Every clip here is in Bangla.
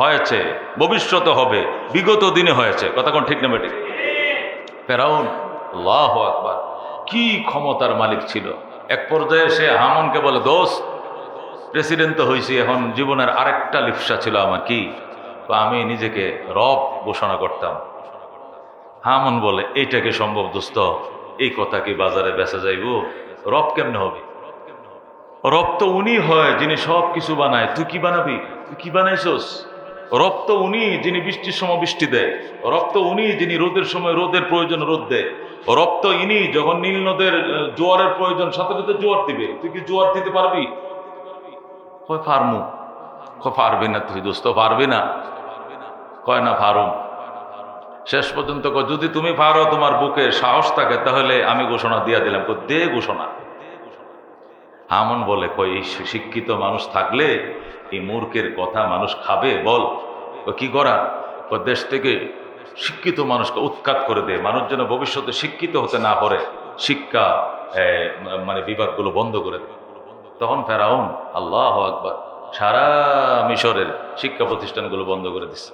হয়েছে, ভবিষ্যতে হবে, বিগত দিনে হয়েছে। কথা কোন ঠিক না বেটি ফেরাউন, আল্লাহ আকবার, কি ক্ষমতার মালিক ছিল? এক পর্যায়ে সে হামনকে বলে দোষ প্রেসিডেন্ট তো হয়েছি এখন জীবনের আরেকটা লিপসা ছিল আমার কি? আমি নিজেকে রব ঘোষণা করতাম। হামন বলে এইটাকে সম্ভব দোস্ত? এই কথা কি বাজারে বেচা যাইব? রব কেমনে হবে? রব তো উনি হয়, যিনি সব কিছু বানায়। তুই কি বানাবি? তুই কি বানাইছস? রব তো উনি যিনি বৃষ্টির সময় বৃষ্টি দেয়, রক্ত উনি যিনি রোদের সময় রোদের প্রয়োজন রোদ দেয়, রক্ত ইনি যখন নীল নদের জোয়ারের প্রয়োজন, সাথে সাথে জোয়ার দিবে। তুই কি জোয়ার দিতে পারবি? কয় ফার্মু? কয় পারবি না তুই দোস্ত পারবি না। কয় না ফারুম? শেষ পর্যন্ত যদি তুমি পারো তোমার বুকে সাহস থাকে, তাহলে আমি ঘোষণা দিয়া দিলাম। দে ঘোষণা। হামন বলে কই শিক্ষিত মানুষ থাকলে এই মূর্খের কথা মানুষ খাবে, বল। কয়, কি করা? কয়, দেশ থেকে শিক্ষিত মানুষকে উৎখাত করে দেয়। মানুষ যেন ভবিষ্যতে শিক্ষিত হতে না পারে শিক্ষা মানে বিভাগগুলো বন্ধ করে দে তখন ফেরাউন আল্লাহ আকবার সারা মিশরের শিক্ষা প্রতিষ্ঠানগুলো বন্ধ করে দিচ্ছে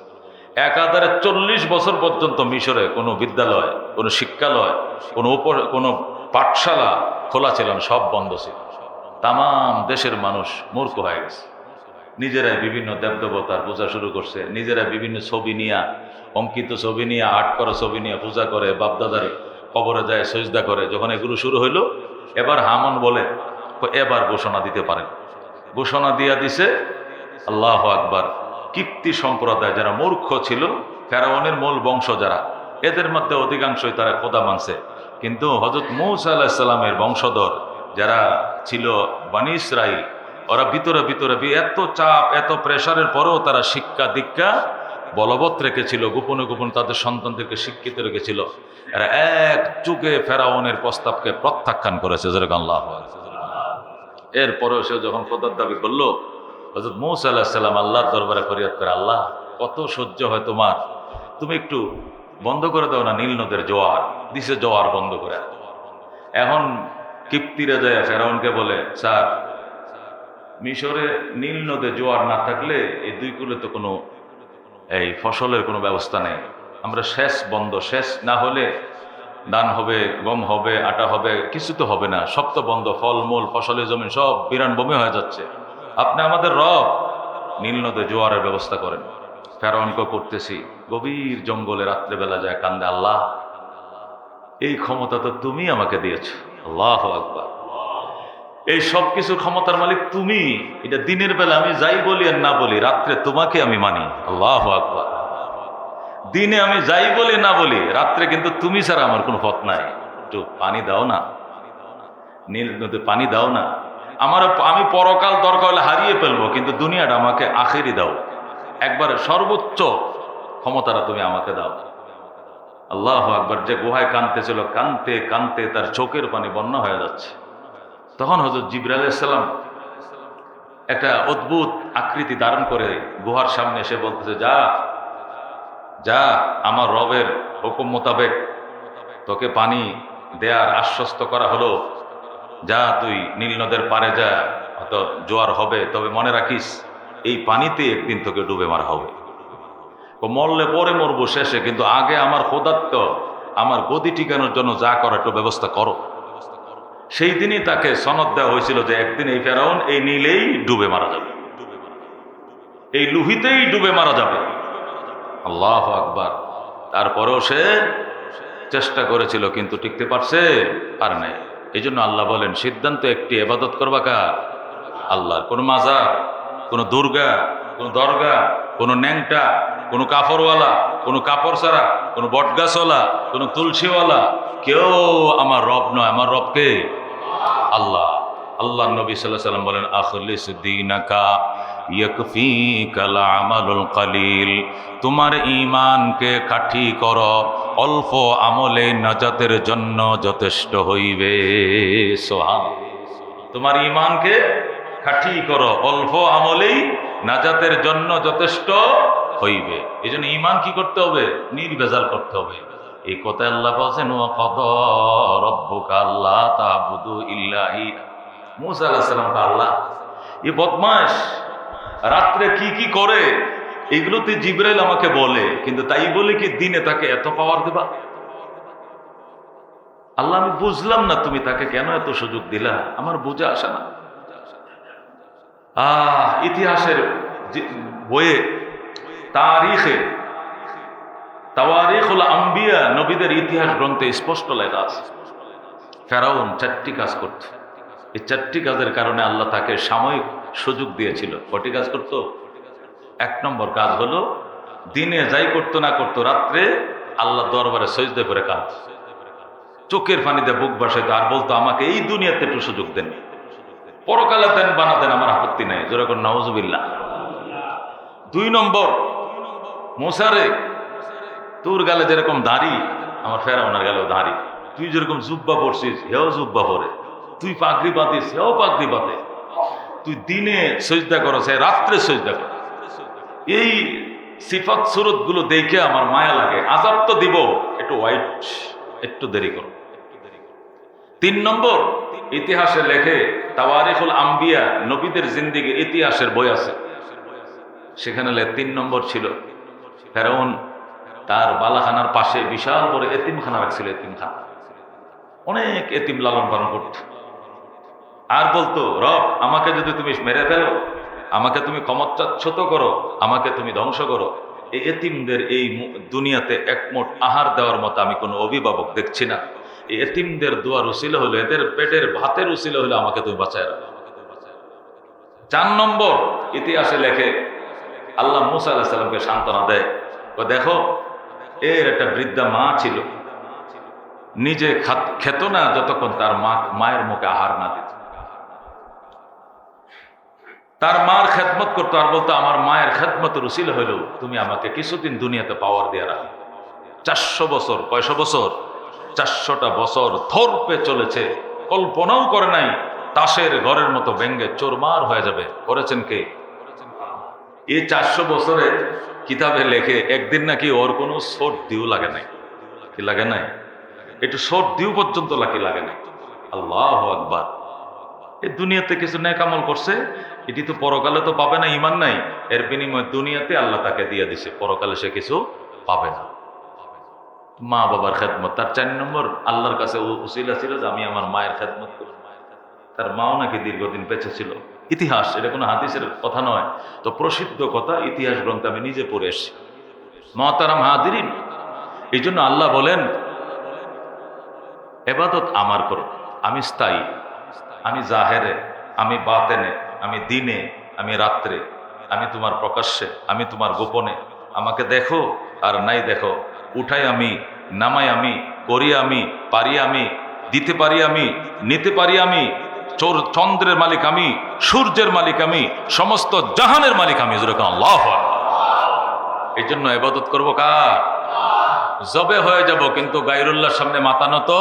একাধারে চল্লিশ বছর পর্যন্ত মিশরে কোনো বিদ্যালয় কোনো শিক্ষালয় কোনো উপ কোনো পাঠশালা খোলা ছিল সব বন্ধ ছিল। তাম দেশের মানুষ মূর্খ হয়ে গেছে। নিজেরাই বিভিন্ন দেবদেবতার পূজা শুরু করছে, নিজেরাই বিভিন্ন ছবি নিয়ে, অঙ্কিত ছবি নিয়ে, আর্ট করা ছবি নিয়ে পূজা করে, বাপদাদার কবরে যায়, সজদা করে। যখন এগুলো শুরু হইল, এবার হামন বলে এবার ঘোষণা দিতে পারেন ঘোষণা দিয়া দিছে, আল্লাহ আকবার। কীর্তি সম্প্রদায় যারা মূর্খ ছিল, ফেরাউনের মূল বংশ যারা, এদের মধ্যে অধিকাংশই তারা খোদা মানছে। কিন্তু হজরত মৌসা আলাহিসাল্লামের বংশধর যারা ছিল বানি ইসরাইল ওরা ভিতরে ভিতরে এত চাপ, এত প্রেশারের পরেও তারা শিক্ষা, দীক্ষা বলবৎ রেখেছিল, গোপনে গোপনে তাদের সন্তানদেরকে শিক্ষিত রেখেছিল। এরা এক যুগে ফেরাউনের প্রস্তাবকে প্রত্যাখ্যান করেছে যেরকম আল্লাহ এরপরেও সে যখন খোদার দাবি করল হজরত মৌসা আল্লাহ সাল্লাম আল্লাহর দরবারে ফরিয়াদ করে, আল্লাহ, কত সহ্য হয় তোমার? তুমি একটু বন্ধ করে দাও না, নীল নদের জোয়ার দিছে জোয়ার বন্ধ করে এখন কিপ্তিরা যায়, ফেরাউনকে বলে, স্যার মিশরে নীল নদে জোয়ার না থাকলে এই দুই কুলে তো কোনো এই ফসলের কোনো ব্যবস্থা নেই। আমরা শেষ বন্ধ শেষ না হলে ধান হবে, গম হবে, আটা হবে, কিছু তো হবে না। সব তো বন্ধ, ফলমূল, ফসলের জমি সব বিরান বমি হয়ে যাচ্ছে। আপনি আমাদের রব নীল নদে জোয়ারের ব্যবস্থা করেন। ফেরাউনকে করতেছি। গভীর জঙ্গলে রাত্রেবেলা যায় কান্দে আল্লাহ। এই ক্ষমতা তো তুমি আমাকে দিয়েছ। আল্লাহ আকবার। এই সব কিছু ক্ষমতার মালিক তুমি। এটা দিনের বেলা আমি যাই বলি আর না বলি, রাত্রে তোমাকে আমি মানি। আল্লাহ আকবার। দিনে আমি যাই বলি না বলি, রাত্রে কিন্তু তুমি ছাড়া আমার কোনো পথ নাই। একটু পানি দাও না। নীল নদী পানি দাও না। আমার আমি পরকাল দরকার হলে হারিয়ে ফেলব, কিন্তু দুনিয়াটা আমাকে আখেরি দাও। একবারে সর্বোচ্চ ক্ষমতাটা তুমি আমাকে দাও। আল্লাহ আকবার, যে গুহায় কানতেছিল কানতে কানতে তার চোখের পানি বন্যা হয়ে যাচ্ছে। তখন হজরত জিবরা আলাইসাল্লাম একটা অদ্ভুত আকৃতি ধারণ করে গুহার সামনে এসে বলতেছে, যা যা, আমার রবের হুকুম মোতাবেক তোকে পানি দেয়ার আশ্বস্ত করা হলো। যা, তুই নীল নদের পারে যা হয়তো জোয়ার হবে। তবে মনে রাখিস, এই পানিতে একদিন তোকে ডুবে মারা হবে। মরলে পরে মরবো শেষে, কিন্তু আগে আমার খোদাত্ত আমার গদি টিকানোর জন্য যা করার একটু ব্যবস্থা করো। সেই দিনই তাকে সনদ দেওয়া হয়েছিল যে একদিন এই ফেরাউন এই নীলেই ডুবে মারা যাবে। এই লুহিতেই ডুবে মারা যাবে। আল্লাহ আকবার। তারপরেও সে চেষ্টা করেছিল, কিন্তু টিকতে পারছে আর নাই। এই জন্য আল্লাহ বলেন, সিদ্ধান্ত একটি, এবাদত করবা কার? আল্লাহ কোনো মাজা, কোনো দুর্গা, কোনো দরগা, কোনো ন্যাংটা, কোনো কাপড়ওয়ালা, কোনো কাপড় ছাড়া কোনো বটগাছওয়ালা, কোনো তুলসীওয়ালা, কেউ আমার রব নয়। আমার রবকে আল্লাহ আল্লাহ নবী সাল্লাম বলেন, আখলিস দিনাকা কালিল। তোমার ইমানকে কাঠি কর, অল্প আমলে নাজাতের জন্য যথেষ্ট হইবে। সোহা তোমার ইমানকে কাঠি কর, অল্প আমলেই নাজাতের জন্য যথেষ্ট হইবে। এই জন্য ইমান কি করতে হবে? নির্বেজাল করতে হবে। এই কথায় আল্লাহ বলছেন ও রব্বুকা আল্লাহ মুসা আল্লাহ এই বদমাস রাত্রে কি কি করে? এগুলোতে জিব্রাইল আমাকে বলে, কিন্তু তাই বলে কি দিনে তাকে এত পাওয়ার দেবা? আল্লাহ, আমি বুঝলাম না তুমি তাকে কেন এত সুযোগ দিলা, আমার বুঝে আসে না। আহ, ইতিহাসের বইয়ে তারিখে তাওয়ারিখুল আম্বিয়া, নবীদের ইতিহাস গ্রন্থে স্পষ্ট লেখা আছে। ফেরাউন চারটি কাজ করত। এই চারটি কাজের কারণে আল্লাহ তাকে সাময়িক সুযোগ দিয়েছিল। কটি কাজ করত? এক নম্বর কাজ হলো, দিনে যাই করতো না করতো, রাত্রে আল্লাহ দরবারে সজদে করে কাজ চোখের পানিতে বুক বাসাইতো, আর বলতো, আমাকে এই দুনিয়াতে একটু সুযোগ দেন। পরকালে দেন, বানা দেন, আমার আপত্তি নাই। যেরকম নওয়াজুবিল্লাহ দুই নম্বর, মোসারে তোর গালে যেরকম দাড়ি, আমার ফেরাউনার গেলেও দাড়ি। তুই যেরকম জুব্বা পড়ছিস হেও জুব্বা পরে। তুই পাগড়ি বাঁধিস হেও পাগড়ি বাঁধে। তুই দিনে সজদা করো, সে রাত্রে সজদা কর। এই সিফাত সুরতগুলো দেখে আমার মায়া লাগে। আজাব তো দিব, একটু ওয়াইট একটু দেরি করো। তিন নম্বর, ইতিহাসে লেখে তাওয়ারিফুল আম্বিয়া, নবীদের জিন্দিগির ইতিহাসের বই আছে। সেখানে তিন নম্বর ছিল, ফেরাউন তার বালাখানার পাশে বিশাল বড় এতিমখানা রাখছিল এতিমখানা। অনেক এতিম লালন পালন করত। আর বলতো, রব, আমাকে যদি তুমি মেরে ফেলো, আমাকে তুমি ক্ষমতাচ্ছুত করো, আমাকে তুমি ধ্বংস করো, এই এতিমদের এই দুনিয়াতে একমোট আহার দেওয়ার মতো আমি কোনো অভিভাবক দেখছি না। এই এতিমদের দোয়ার উসিল হলো এদের পেটের ভাতের উসিল হলো আমাকে তুমি বাঁচায় রাখো। চার নম্বর ইতিহাসে লেখে, আল্লাহ মুসা আল্লাহ সাল্লামকে সান্ত্বনা দেয়। দেখো এর একটা বৃদ্ধা মা ছিল। নিজে খেত না যতক্ষণ তার মা মায়ের মুখে আহার না দিত। তার মার খেদমত করতো আর বলতো, আমার মায়ের খেদমতের উসিল হইল, তুমি আমাকে কিছুদিন দুনিয়াতে পাওয়ার দিয়ে রাখো। চারশো বছর, কয়শো বছর? চারশোটা বছর থরপে চলেছে। কল্পনাও করে নাই, তাসের ঘরের মতো ভেঙ্গে চোরমার হয়ে যাবে। করেছেন কে? এই চারশো বছরে কিতাবে লেখে, একদিন নাকি ওর কোনো সোট দিও লাগে নাই। কি লাগে নাই? একটু সোট দিও পর্যন্ত লাকি লাগে নাই। আল্লাহ আকবার। এই দুনিয়াতে কিছু ন্যাক আমল করছে, এটি তো পরকালে তো পাবে না ইমান নাই। এর বিনিময়ে দুনিয়াতে আল্লাহ তাকে দিয়ে দিছে, পরকালে সে কিছু পাবে না। মা বাবার খেদমত, তার চার নম্বর, আল্লাহর কাছে উ- উসিলা ছিল যে আমি আমার মায়ের খেদমত করি। তার মাও নাকি দীর্ঘদিন বেঁচে ছিল। ইতিহাস, এটা কোনো হাদিসের কথা নয়। তো প্রসিদ্ধ কথা ইতিহাস গ্রন্থে আমি নিজে পড়ে এসেছি। মহতারাম হাদিরিন এই জন্য আল্লাহ বলেন, এবাদত আমার করো, আমি স্থায়ী, আমি জাহেরে, আমি বাতেনে, আমি দিনে, আমি রাত্রে, আমি তোমার প্রকাশ্যে, আমি তোমার গোপনে, আমাকে দেখো আর নাই দেখো, উঠাই আমি, নামাই আমি, করি আমি, পারি আমি, দিতে পারি আমি, নিতে পারি আমি চোর চন্দ্রের মালিক আমি সূর্যের মালিক আমি সমস্ত জাহানের মালিক আমি যেরকম আল্লাহ এই জন্য এবাদত করবো কার জবে হয়ে যাব কিন্তু গাইরুল্লাহর সামনে মাতানো তো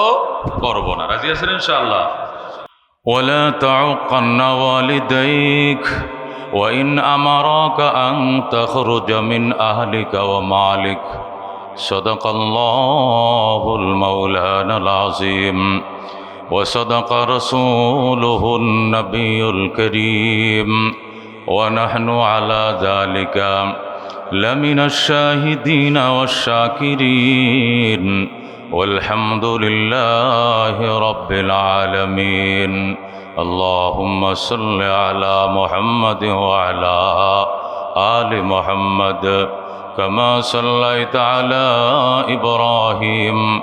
করবো না রাজি আছেন ইনশাআল্লাহ ولا تعقن والديك وإن أمراك أن تخرج من أهلك ومالك صدق الله المولانا العظيم وصدق رسوله النبي الكريم ونحن على ذلك لمن الشاهدين والشاكرين والحمد لله رب العالمين اللهم صل على محمد وعلى آل محمد كما صليت على إبراهيم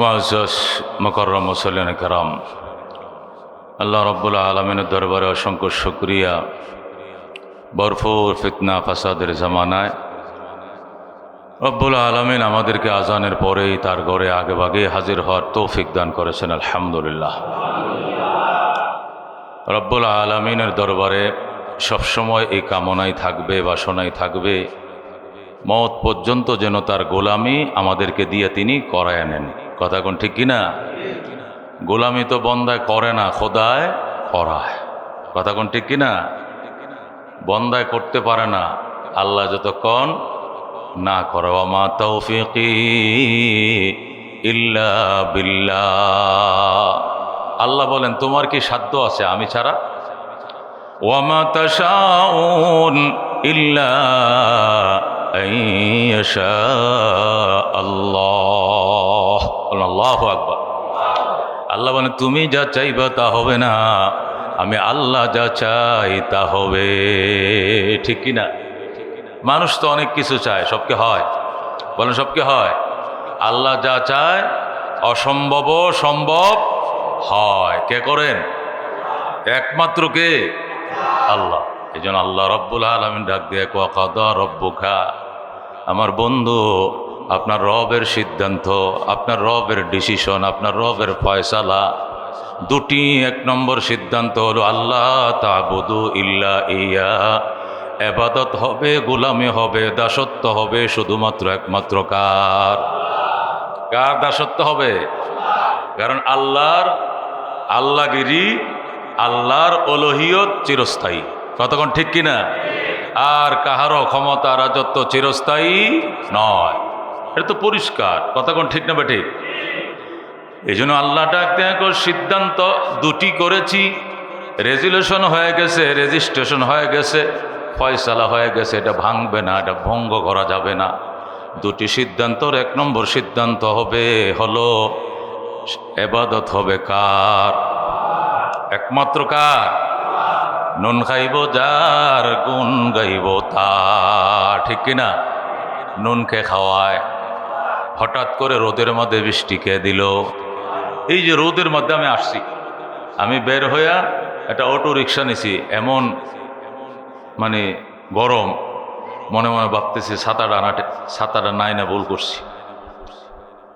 মহাজ মকরম সলিন কারাম। আল্লাহ রব্বুল্লাহ আলমিনের দরবারে অসংখ্য শুক্রিয়া। বরফুর ফিতনা ফাসাদের জামানায়। রব্বুল আলমিন আমাদেরকে আজানের পরেই তার ঘরে আগেভাগে হাজির হওয়ার তৌফিক দান করেছেন, আলহামদুলিল্লাহ। রব্বুল আলমিনের দরবারে সবসময় এই কামনাই থাকবে, বাসনাই থাকবে। মত পর্যন্ত যেন তার গোলামি আমাদেরকে দিয়ে তিনি করায় নেন। কথা কোন ঠিক কিনা? গোলামি তো বন্দায় করে না, খোদায় করায়। কথা কোন ঠিক কিনা? বন্দায় করতে পারে না, আল্লাহ যতক্ষণ না করে। মা তৌফিকি ইল্লা বিল্লাহ। আল্লাহ বলেন, তোমার কি সাধ্য আছে আমি ছাড়া? ওয়ামা তাশাউন ইল্লা আল্লাহ আল্লাহ আকবার। আল্লাহ বলেন তুমি যা চাইবা তা হবে না। আমি আল্লাহ যা চাই তা হবে। ঠিক কি না মানুষ তো অনেক কিছু চায় সবকে হয়? বলেন সবকে হয়? আল্লাহ যা চায় অসম্ভব সম্ভব হয়। কে করেন? একমাত্র কে? আল্লাহ। এই জন্য আল্লাহ রব্বুল আলমিন ডাক দিয়ে কাদা রব্বুখা আমার বন্ধু, আপনার রবের সিদ্ধান্ত, আপনার রবের ডিসিশন আপনার রবের ফয়সালা। দুটি এক নম্বর সিদ্ধান্ত হলো, আল্লাহ তাবুদু ইল্লা ইয়া। এবাদত হবে, গোলামি হবে, দাসত্ব হবে, শুধুমাত্র একমাত্র কার? কার দাসত্ব হবে? কারণ আল্লাহর আল্লাহগিরি, আল্লাহর অলহিয়ত চিরস্থায়ী। কতক্ষণ ঠিক কিনা? আর কাহারও ক্ষমতা রাজত্ব চিরস্থায়ী নয়। এটা তো পরিষ্কার কথা কোন ঠিক না বা ঠিক? এই জন্য আল্লাহ ডাক দেখো সিদ্ধান্ত দুটি করেছি। রেজুলেশন হয়ে গেছে, রেজিস্ট্রেশন হয়ে গেছে, ফয়সালা হয়ে গেছে, এটা ভাঙবে না, এটা ভঙ্গ করা যাবে না। দুটি সিদ্ধান্তর, এক নম্বর সিদ্ধান্ত হবে, হলো এবাদত হবে কার? একমাত্র কার? নুন খাইব, যার গুণ গাইব তার ঠিক কিনা? নুনকে খাওয়ায়? হঠাৎ করে রোদের মধ্যে বৃষ্টি কে দিল? এই যে রোদের মধ্যে আমি আসছি। আমি বের হইয়া একটা অটো রিক্সা নিছি, এমন মানে গরম। মনে মনে ভাবতেছি সাঁতার আনা সাঁতার নাই না ভুল করছি।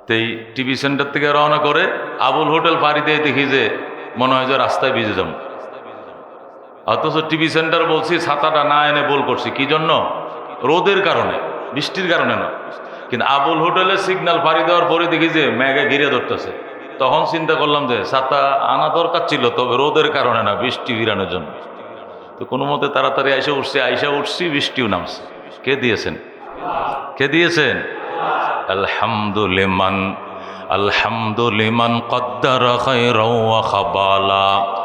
তো এই টিভি সেন্টার থেকে রওনা করে আবুল হোটেল পাড়ি দিয়ে দেখি যে মনে হয় যে রাস্তায় ভিজে যাব। অথচ টিভি সেন্টার বলছি, ছাতাটা না এনে বল করছি। কি জন্য? রোদের কারণে, বৃষ্টির কারণে না। কিন্তু আবুল হোটেলে সিগন্যাল পাড়ি দেওয়ার পরে দেখি যে ম্যাগে ঘিরে ধরতেছে। তখন চিন্তা করলাম যে, ছাতা আনা দরকার ছিল, তবে রোদের কারণে না, বৃষ্টি বিরানোর জন্য। তো কোনো মতে তাড়াতাড়ি আইসা উঠছি আইসা উঠছি, বৃষ্টিও নামছে। কে দিয়েছেন? কে দিয়েছেন? আলহামদুলিমান আলহামদুলিমান কদ্দার খাবালা।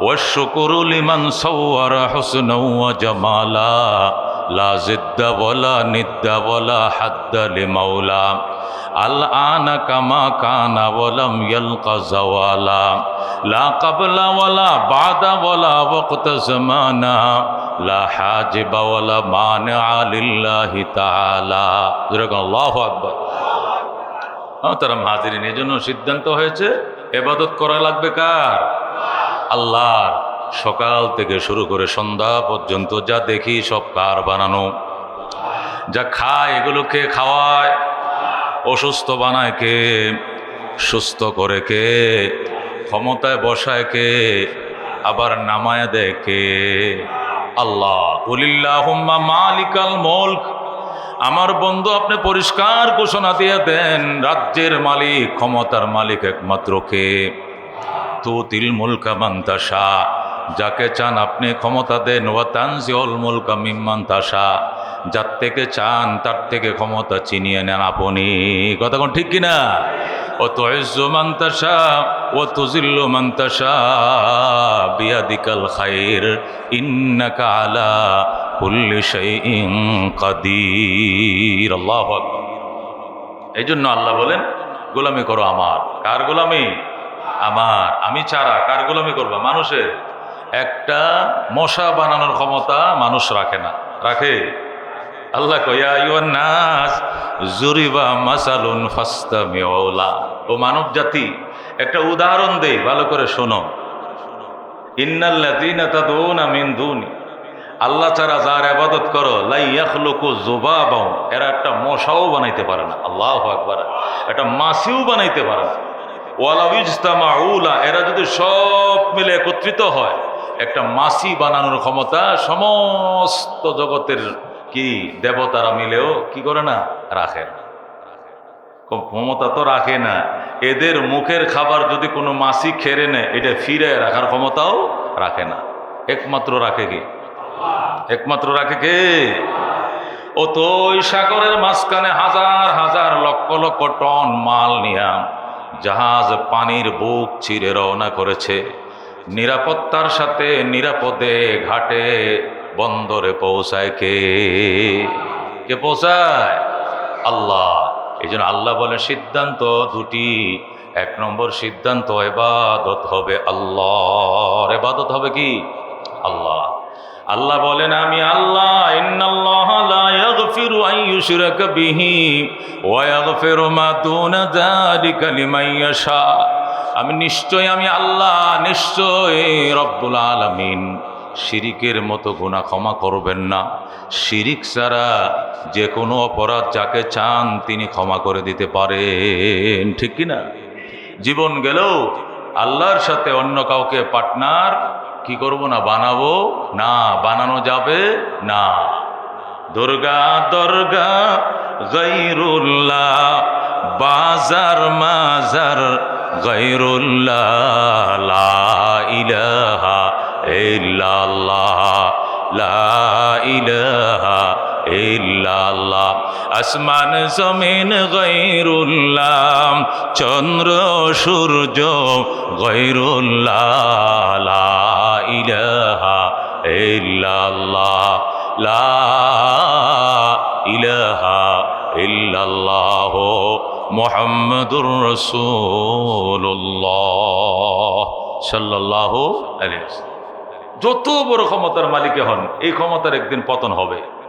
والشكر لمن صور حسنا وجمالا لا زد ولا ند ولا حد لمولا الآن كما كان ولم يلق زوالا لا قبل ولا بعد ولا وقت زمانا لا حاجب ولا مانع لله تعالى الله أكبر তারা হাজিরিন এই জন্য সিদ্ধান্ত হয়েছে এবাদত করা লাগবে কার আল্লাহর সকাল থেকে শুরু করে সন্ধ্যা পর্যন্ত যা দেখি সব কার বানানো। যা খায় এগুলোকে খাওয়ায়? অসুস্থ বানায় কে? সুস্থ করে কে? ক্ষমতায় বসায় কে? আবার নামায় দেয় কে? আল্লাহ, উলিল্লাহুম্মা মালিকাল মুলক। আমার বন্ধু আপনি পরিষ্কার ঘোষণা দিয়ে দেন, রাজ্যের মালিক, ক্ষমতার মালিক একমাত্র কে? তুতিল মুলকা মান্তাসা যাকে চান আপনি ক্ষমতা দেন, ওয়া তানজিউল মুলকা মিম্মান তাসা যার থেকে চান, তার থেকে ক্ষমতা চিনিয়ে নেন আপনি। কথা কোন ঠিক কিনা? ও তো মান্তাসা ও তুজিল্লু মান্তাসা বিয়াদিকাল খাইর, ইন্নাকা আলা কুল্লি শাইইন কাদির। আল্লাহু আকবার। এই জন্য আল্লাহ বলেন, গোলামি করো আমার। কার গোলামি? আমার, আমি চারা কার গোলামি করবা? মানুষের। একটা মশা বানানোর ক্ষমতা মানুষ রাখে না। রাখে? আল্লাহ কয়া জুরিবা মাসালুন ফাস্তা ও মানব জাতি, একটা উদাহরণ দেই, ভালো করে শোনো। আল্লাহ ছাড়া যার আবাদত করো লাইয়াখলুকু যুবাবাও। এরা একটা মশাও বানাইতে পারে না। আল্লাহু আকবার। একটা মাসিও বানাইতে পারে না। ওয়ালাউলা এরা যদি সব মিলে একত্রিত হয়, একটা মাসি বানানোর ক্ষমতা সমস্ত জগতের কি দেবতারা মিলেও কি করে না? রাখে না। ক্ষমতা তো রাখে না। এদের মুখের খাবার যদি কোনো মাসি খেরে নেয়, এটা ফিরে রাখার ক্ষমতাও রাখে না। একমাত্র রাখে কি? একমাত্র রাখে কে? ও তো সাগরের মাঝখানে হাজার হাজার লক্ষ লক্ষ টন মাল নিয়া জাহাজ পানির বুক চিরে রওনা করেছে। নিরাপত্তার সাথে নিরাপদে ঘাটে বন্দরে পৌঁছায় কে? কে পৌঁছায়? আল্লাহ। এই জন্য আল্লাহ বলে সিদ্ধান্ত দুটি। এক নম্বর সিদ্ধান্ত, এবাদত হবে আল্লাহর। এবাদত হবে কি? আল্লাহ। আল্লাহ বলেন, আমি আল্লাহ লা আমি নিশ্চয় আমি আল্লাহ নিশ্চয় রব্বুল আলামিন। শিরিকের মতো গুনাহ ক্ষমা করবেন না। শিরিক ছাড়া যে কোনো অপরাধ যাকে চান তিনি ক্ষমা করে দিতে পারেন। ঠিক কি না জীবন গেলেও আল্লাহর সাথে অন্য কাউকে পার্টনার কি করব না, বানাবো? না, বানানো যাবে না। দুর্গা দুর্গা, গৈরুল্লাহ, বাজার, মাজার, গৈরুল্লাহ, লা ইলাহা লা ইলাহা ইল্লাল্লাহ। আসমান, জমিন গৈরুল্লাহ চন্দ্র, সূর্য গৈরুল্লাহ ইলাহা ইল্লাল্লাহ। লা ইলাহা ইল্লাল্লাহ। মুহাম্মাদুর রাসূলুল্লাহ। সাল্লাল্লাহু আলাইহি যত বড় ক্ষমতার মালিকে হন, এই ক্ষমতার একদিন পতন হবে।